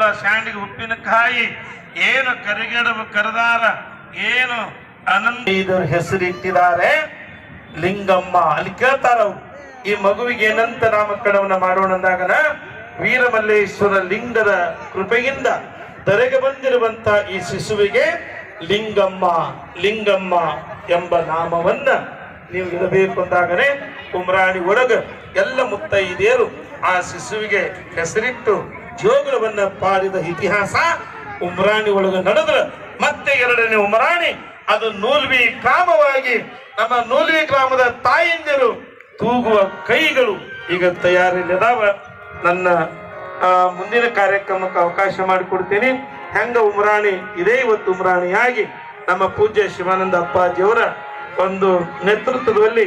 ಹಪ್ಪಳ ಸ್ಯಾಂಡಿಗೆ ಉಪ್ಪಿನಕಾಯಿ ಏನು ಕರಿಗಡಬು ಕರೆದಾರ, ಏನು ಅನಂತ ಹೆಸರಿಟ್ಟಿದ್ದಾರೆ ಲಿಂಗಮ್ಮ, ಅಲ್ಲಿ ಕೇಳ್ತಾರ. ಈ ಮಗುವಿಗೆ ಏನಂತ ನಾಮಕರಣವನ್ನ ಮಾಡೋಣ ಅಂದಾಗ ವೀರಮಲ್ಲೇಶ್ವರ ಲಿಂಗದ ಕೃಪೆಯಿಂದ ತೆರೆಗೆ ಬಂದಿರುವಂತ ಈ ಶಿಶುವಿಗೆ ಲಿಂಗಮ್ಮ ಲಿಂಗಮ್ಮ ಎಂಬ ನಾಮವನ್ನ ನೀವು ಇಡಬೇಕು ಅಂದಾಗನೆ ಕುಮ್ರಾಣಿ ಒಳಗ ಎಲ್ಲ ಮುತ್ತೈದೆಯರು ಆ ಶಿಶುವಿಗೆ ಹೆಸರಿಟ್ಟು ಜೋಗುಳವನ್ನ ಪಾಡಿದ ಇತಿಹಾಸ ಉಮ್ರಾಣಿ ಒಳಗೆ ನಡೆದ್ರ. ಮತ್ತೆ ಎರಡನೇ ಉಮರಾಣಿ ಅದು ನೂಲ್ವಿ ಗ್ರಾಮವಾಗಿ ನಮ್ಮ ನೂಲ್ವಿ ಗ್ರಾಮದ ತಾಯಿಂದಿರು ತೂಗುವ ಕೈಗಳು ಈಗ ತಯಾರಿಲ್ಲದಾವ ನನ್ನ ಮುಂದಿನ ಕಾರ್ಯಕ್ರಮಕ್ಕೆ ಅವಕಾಶ ಮಾಡಿಕೊಡ್ತೀನಿ. ಹೆಂಗ ಉಮ್ರಾಣಿ, ಇದೇ ಇವತ್ತು ಉಮ್ರಾಣಿಯಾಗಿ ನಮ್ಮ ಪೂಜ್ಯ ಶಿವಾನಂದ ಅಪ್ಪಾಜಿಯವರ ಒಂದು ನೇತೃತ್ವದಲ್ಲಿ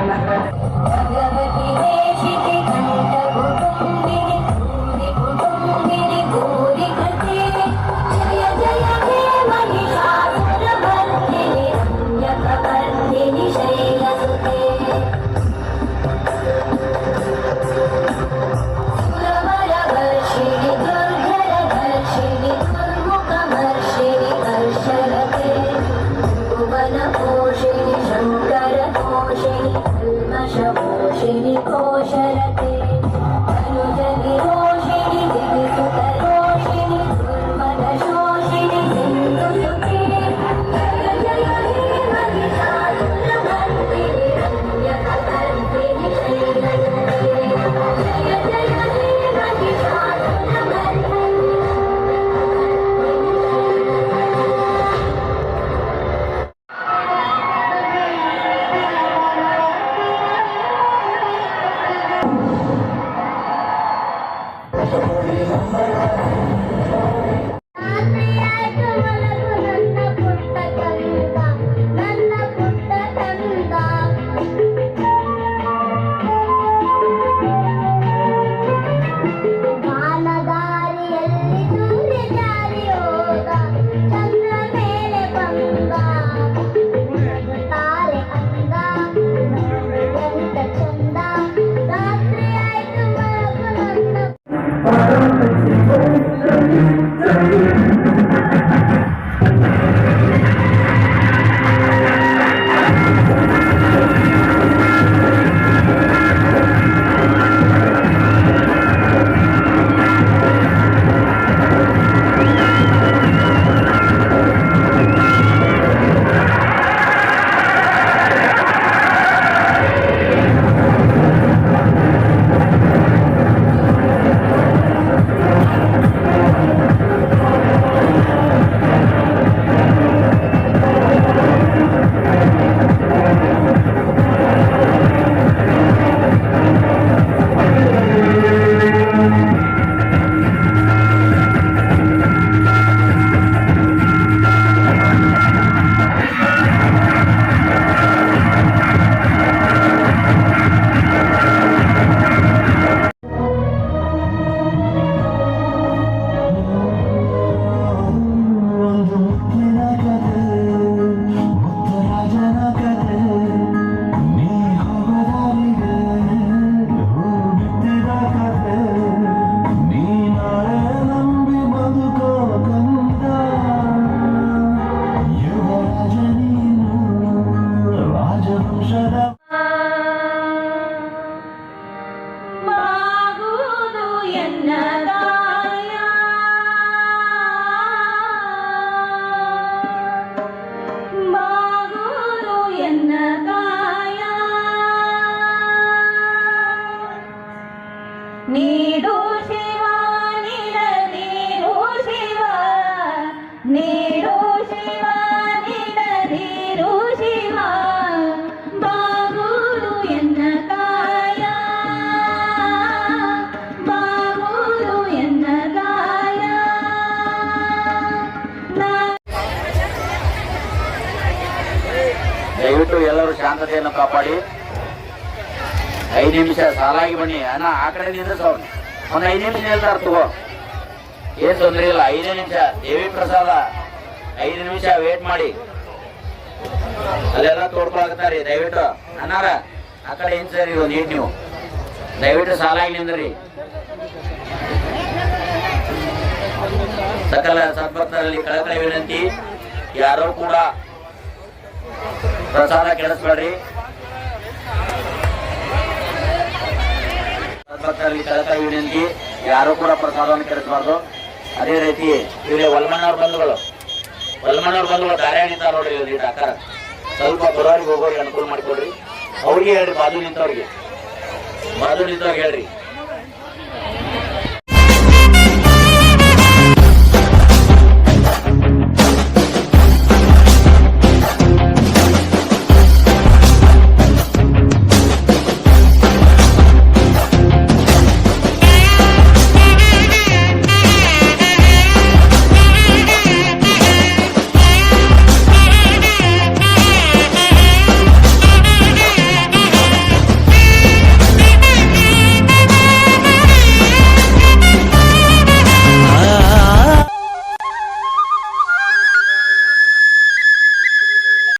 Obrigada. शरते ಐದು ನಿಮಿಷ ಸಾಲಾಗಿ ಬನ್ನಿ. ಅಣ್ಣ, ಆ ಕಡೆ ಅವ್ನು ಒಂದು ಐದು ನಿಮಿಷ ನಿಲ್ತಾರ ತಗೋ. ಏನ್ ತೊಂದರೆ ಇಲ್ಲ, ಐದು ನಿಮಿಷ. ದೇವಿ ಪ್ರಸಾದ, ಐದು ನಿಮಿಷ ವೇಟ್ ಮಾಡಿ. ಅಲ್ಲೆಲ್ಲ ತೋಡ್ಕೊಳಕತ್ತಾರಿ, ದಯವಿಟ್ಟು. ಅನ್ನಾರ ಆ ಕಡೆ ಏನ್ ಸರಿ ಒಂದು ನೀಟ್ ನೀವು? ದಯವಿಟ್ಟು ಸಾಲಾಗಿ ನಿಂದ್ರಿ. ಸಕಲ ಸದ್ಭಕ್ತರಲ್ಲಿ ಕಳಕಳಿ ವಿನಂತಿ. ಯಾರೋ ಕೂಡ ಪ್ರಸಾದ ಕೆಡಿಸ್ಬೇಡ್ರಿ ಸದ್ಭಕ್ತರಲ್ಲಿ ಕಳಕಳಿ ವಿನಂತಿ ಯಾರು ಕೂಡ ಪ್ರಸಾದವನ್ನು ಕೆಡಿಸಬಾರ್ದು. ಅದೇ ರೀತಿ ಇಲ್ಲಿ ವಲ್ಮಣ್ಣವ್ರ ಬಂಧುಗಳು. ವಲ್ಮಣ್ಣವ್ರ ಬಂಧುಗಳು ದಾರಿ ನಿಂತ ನೋಡ್ರಿ ಇಲ್ಲಿ ಡಾಕ್ಟರ್. ಸ್ವಲ್ಪ ಬರೋರಿಗೆ ಹೋಗೋರಿಗೆ ಅನುಕೂಲ ಮಾಡಿಕೊಡ್ರಿ. ಅವ್ರಿಗೆ ಹೇಳ್ರಿ ಬಾಜು ನಿಂತವ್ರಿಗೆ. ಬಾಜು ನಿಂತವ್ರಿಗೆ ಹೇಳ್ರಿ.